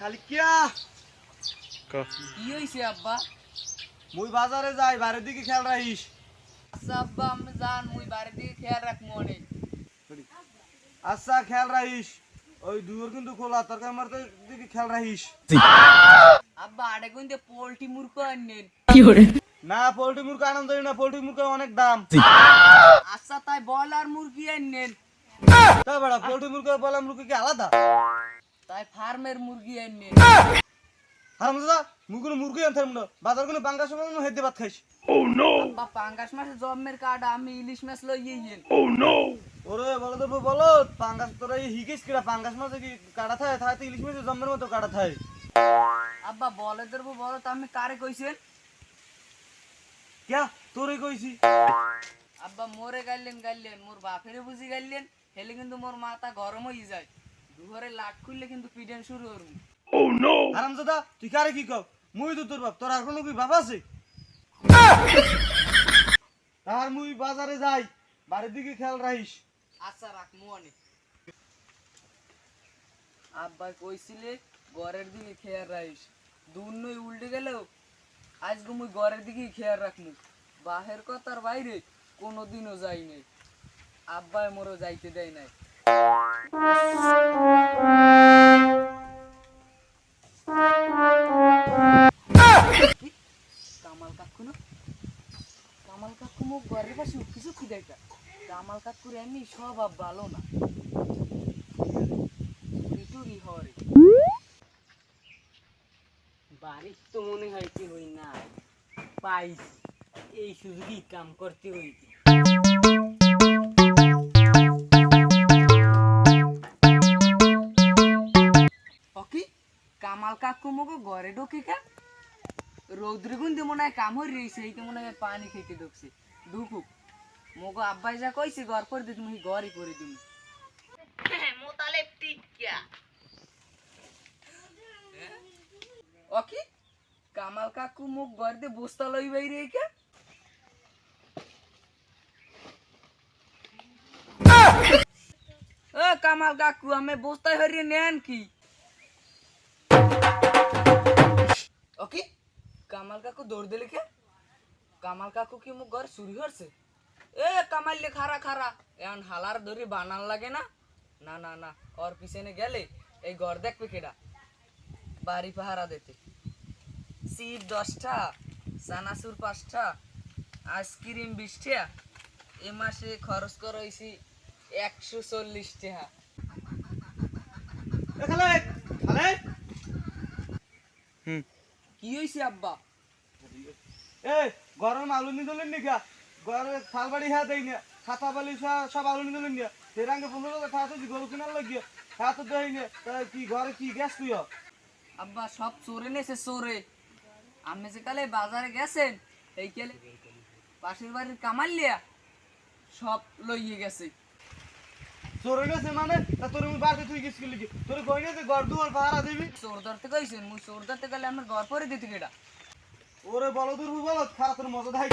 খালি কিয়া? কি। হয়েছে আব্বা? মুই বাজারে যাই বাইরের দিকে খেয়াল রাখিস। আচ্ছা আব্বা আমি জান মুই দিকে খেয়াল রাখব অনেক। আচ্ছা খেয়াল রাখিস। ওই দুয়োর কিন্তু খোলা তরকারি মারতে দিকে খেয়াল রাখিস। আব্বা আড়ে কিন্তু পোল্ট্রি মুরগো আনেন না পোল্ট্রি মুরগা আনন্দ না পোল্ট্রি মুরগা অনেক দাম। আচ্ছা তাই ব্রয়লার মুরগি আনেন তা বেড়া পোল্ট্রি মুরগা বলা মুরগি কি আলাদা? তাই ফার্মের মুরগি মুগুলো মুরগি আনতে না। বাজার কোনো বাঙ্গা সময় হেঁটে ভাত খাইস। আব্বা পাঙ্গাস মাসে জন্মের কার্ড আমি ইলিশ মাছ লই ইয়েন ওরে বলো তো বলো পাঙ্গাস তোরা এই হিগিস কিরা? পাঙ্গাস কি কাটা থাকে? থাকে তো ইলিশ মাছের জম্মের মতো কাটা থাকে। আব্বা বলে দেবো বলো তো আমি কারে কইছেন ক্যা? তোরে কইছি। আব্বা মোরে গাইলেন গাইলেন মোর বাপেরে বুঝি গাইলেন হেলে কিন্তু মোর মাথা গরম হয়ে যায়। লাট খুললে কিন্তু পিডেন শুরু করব হারাম দাদা তুই কারে কি কও? মুই তো তোর বাপ তোর আর কোনো কি বাপ আছে? তার মুই বাজারে যাই বাড়ির দিকে খেয়াল রাখিস। আচ্ছা রাখ আব্বা কইছিলে ঘরের দিকে খেয়াল রাখিস। দূর নই উল্টে গেলেও আজকে মুই ঘরের দিকেই খেয়াল রাখমু। বাহের কথার বাইরে কোনোদিনও যাই নাই। আব্বাই মোরও যাইতে দেয় নাই? এমনি স্বভাব ভালো না। বাড়ির তো মনে হয় কি হই না, পাইছি। এই সুযোগই কাম করতে হইতে কামাল কাকু মুখে ঘরে ঢুকি কা রৌদ্রে গুনতে মনে হয় কাম হয়ে রয়েছে এইতে মনে হয় পানি খেতে ঢুকছে। ঢুকুক। মগো আব্বাই যা কইছে ঘর করে দিই তুমি ঘরই করে দিই। মোতালেব টিকিয়া ওকি কামাল কাকু মুখ ঘর দিয়ে বস্তা লই বাইরে কে? ও কামাল কাকু আমি বস্তায় হরিয়ে নেন কি? ওকে? কামাল কাকু দৌড় দিলে কে? কামাল কাকু কি মুখ ঘর চুরি করছে? এ কামাইলে খারা খারা এখন হালার ধরি বানান লাগে না? না না না। ওর পিছনে গেলে এই ঘর দেখবে কেডা? বাড়ি পাহারা দিতে। সিট দশটা সানাসুর পাঁচটা আইসক্রিম বিশটা। এ মাসে খরচ করা হয়েছি একশো চল্লিশ টাকা। খালে কি হয়েছে আব্বা? এ গরম আলু নিদলেন নিকা ঘরে থাল বাড়ি হ্যাঁ দেই না। খাতা বালি সব- আলু নিদলেন নিয়া তেরাঙ্গে পনেরো টাকা খাওয়া তো গরু কিনার লাগিয়ে খাওয়া তো দেয় না। কি ঘরে কি গ্যাস তুই? আব্বা সব চোরে নেছে চোরে। আপনি যে কালে বাজারে গেছেন এই কেলে পাশের বাড়ির কামাল লিয়া সব লইয়ে গেছে। চোরে গেছে মানে? তোর মুই বাড়িতে তুই গেছিস লিখি তোর কই না যে ঘর দুয়ার পাহারা দিবি? চোর ধরতে কইছেন মুই চোর ধরতে গেলে আমার ঘর পরে দিতে কেটা ওরে বলো দূর বলো খারাপ তোর মজা দেখাই